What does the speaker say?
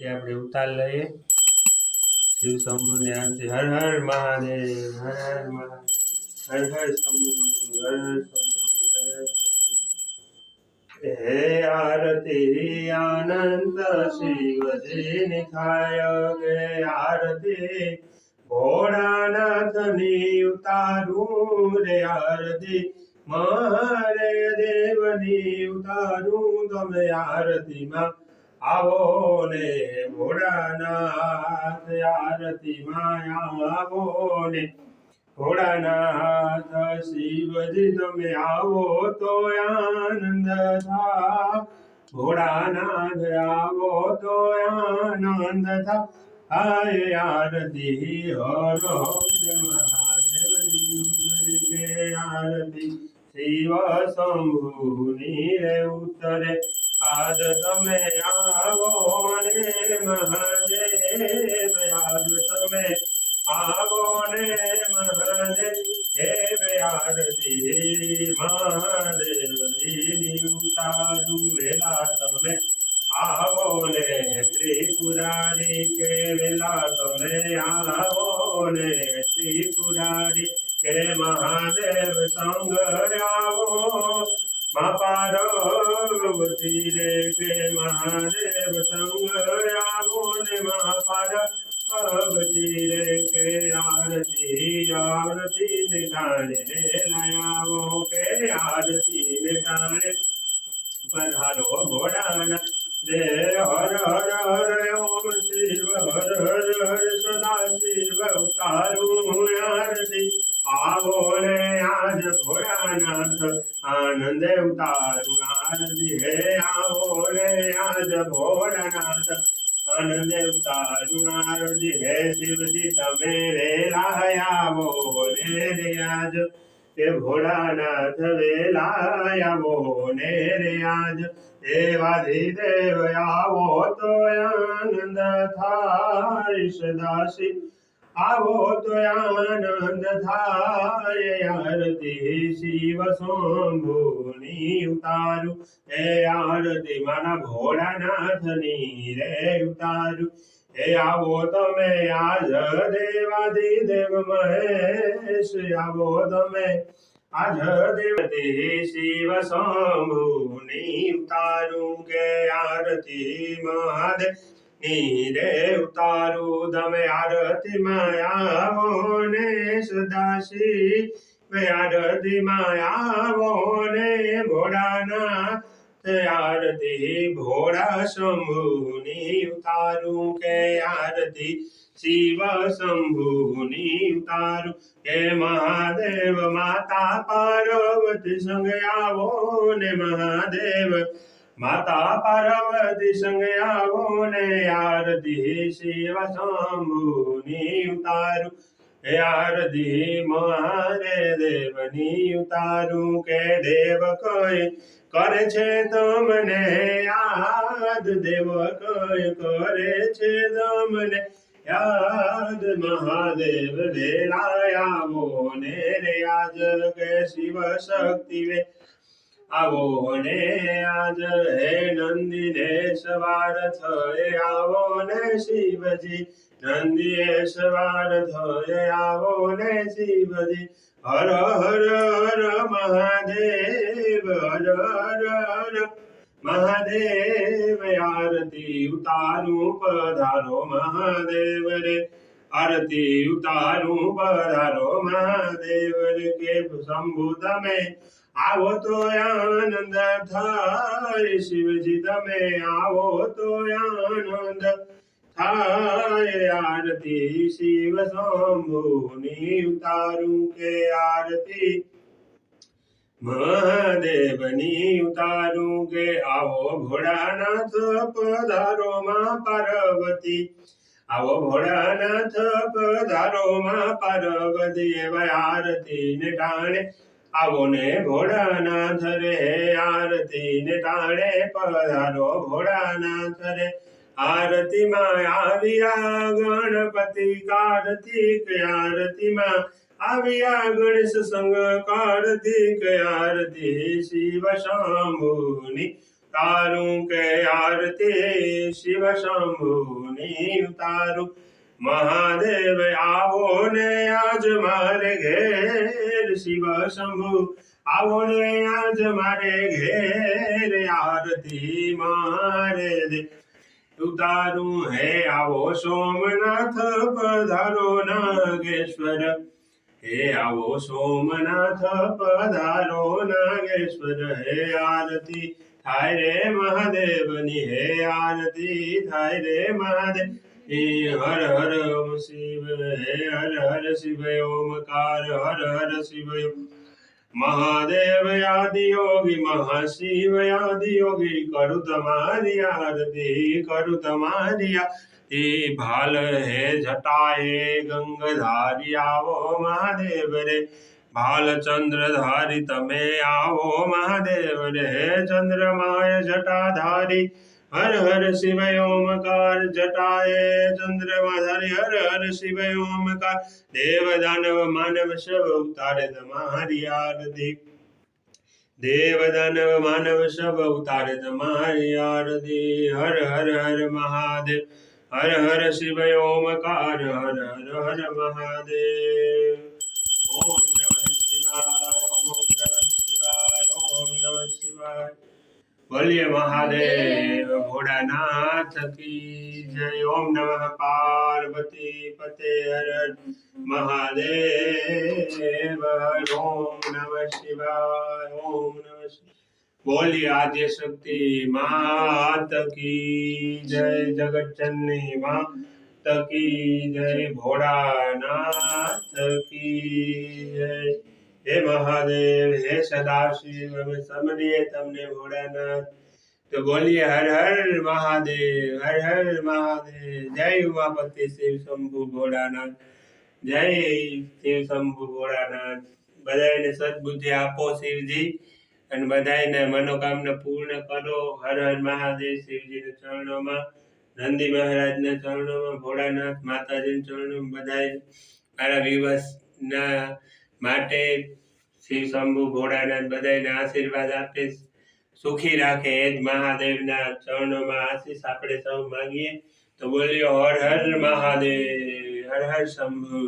તે આપણે ઉતાર લઈએ. શિવ શંભુની આરતી. હર હર મહાદેવ, હર હર મહાદેવ, હર હર શંભુ, હર હર શંભુ, હર હે આરતી, આનંદ શિવજીની થાય ગે આરતી. ભોળાનાથની ઉતારું રે આરતી. મારે દેવની ઉતારું તમે આરતીમાં આવો ને ભોળાનાથ માયા આવો ને. ભોળાનાથ, શિવજી તમે આવો તો આનંદ થા ભોળાનાથ, આવો તો આનંદ થા હાય આરતી હર મહાદેવની ઉતરે કે આરતી. શિવ શંભુની રે ઉતરે. આજ તમે આવો ને મહાદેવ આજ તમે આવો ને મહાદેવ હે આરતી મહાદેવની ઉતારું વેલા તમે आवो ने त्रिपुरारी के केरला तो तुम्हें आवो ने त्रिपुरारी के महादेव संग आवो माँ पार्वती रे के महादेव संग आवोले माँ पार्वती रे के आरती आरती निधाने लयावो के आरती निधाने पधारो घोड़ान दे हर हर हर ओम शिव हर हर हर सदा शिव उतारू आरती आवो ने आज भोलानाथ आनंद उतारू आरती हे आवो रे आज भोलानाथ आनंद उतारू आरती हे शिव जी तमेरे लाया बोले रे आज કે ભોળાનાથ વેલાયાવો ને રે આજ. દેવાધિદેવ આવો તો આનંદ થાય સદાશી. આવો તો આનંદ થાય આરતી શિવ શંભુની ઉતારું. એ આરતી મારા ભોળાનાથની રે ઉતારું. હે આવો તમે આજ દેવાધિદેવ મહેશ આવો તમે આજ દેવતી શિવ શંભુની ઉતારું કે આરતી મહાદેવની રે ઉતારું તમે આરતી આવો ને સદાશી વે આરતીમાં આવો ને ભોળાના આરતી ભોળા શંભુની ઉતારું કે આરતી શિવ શંભુની ઉતારું કે મહાદેવ માતા પાર્વતી સંગ આવો ને મહાદેવ માતા પાર્વતી સંગ આવો ને આરતી શિવ શંભુની ઉતારું હે આરતી મારે દેવની ઉતારું કે દેવ કઈ કરે છે તમને યાદ? દેવ કઈ કરે છે તમને યાદ? મહાદેવ વેલાયાવો મોને રે આજ કે શિવ શક્તિ વે આવો ને આજ હે નંદીને સવાર થયે આવો ને શિવજી નંદીએ સવાર થયે આવો ને શિવજી હર હર હર મહાદેવ હર હર હર મહાદેવ આરતી ઉતારું પધારો મહાદેવ રે આરતી ઉતારું પધારો મહાદેવ રે કે શંભુ તમે આવો તો આનંદ થાય શિવજી, તમે આવો તો આનંદ થાય. આરતી શિવ શંભુની ઉતારું કે આરતી? મહાદેવની ઉતારું કે આવો ભોળાનાથ પધારો માં પાર્વતી? આવો ભોળાનાથ પધારો માં પાર્વતી, એવા આરતી ને ટાણે આવો ને ભોળાનાથ રે આરતી ને ટાણે પધારો ભોળાનાથ રે. આરતીમાં આવ્યા ગણપતિ, કાર્તિક આરતીમાં આવ્યા ગણેશ સંગ, કાર્તિક આરતી, શિવ શંભુની તારું કે આરતી, શિવ શંભુની તારું મહાદેવ આવો ને આજ મારે ઘેર શિવ શંભુ આવો ને આજ મારે ઘેર આરતી મારે દે ઉતારું હે આવો સોમનાથ પધારો નાગેશ્વર હે આવો સોમનાથ પધારો નાગેશ્વર હે આરતી થાય રે મહાદેવની હે આરતી થાય રે મહાદેવ हर हर ओम शिव हे, हर हर शिव ओमकार, हर हर शिव महादेव आदि योगी, महाशिव आदि योगी करु तुम्हारी आरती करु तुम्हारी हे भाल हे, जटाए, गंगधारी आवो महादेव रे। भाल चंद्रधारी, तमे आवो महादेव रे। चंद्रमाय, जटाधारी हर हर शिव ओमकार जटाए चंद्रमाधारी हर हर शिव ओमकार देव दानव मानव शव उतारे तुम्हारी आरती। देव दानव मानव शव उतारे तुम्हारी आरती। हर हर हर महादेव, हर हर शिव ओमकार हर हर हर महादेव। ओम नमः शिवाय, ओम नमः शिवाय, ओम नमः शिवाय। बोलिए महादेव भोलानाथ की जय। ओम नमः पार्वती पते हर महादेव। ओम नमः शिवाय। ओम नमः बोलिए आद्य शक्ति मात की जय। जगत चन्नी मात की जय। भोलानाथ की जय। હે મહાદેવ, હે સદાશિવ, અમે સમરીએ તમને ભોળાનાથ. તો બોલીએ, હર હર મહાદેવ, હર હર મહાદેવ, જય ઉમાપતિ શિવ શંભુ ભોળાનાથ, જય શિવ શંભુ ભોળાનાથ. બધાને સદબુદ્ધિ આપો શિવજી, અને બધાને મનોકામના પૂર્ણ કરો. હર હર મહાદેવ શિવજીના ચરણોમાં, નંદી મહારાજના ચરણોમાં, ભોળાનાથ માતાજીના ચરણોમાં બધાય મારા વિવસના માટે શિવ શંભુ ભોળાનાથ બધાને આશીર્વાદ આપે સુખી રાખે એ જ મહાદેવના ચરણોમાં આશીષ આપણે સૌ માંગીએ તો બોલ્યો હર હર મહાદેવ હર હર શંભુ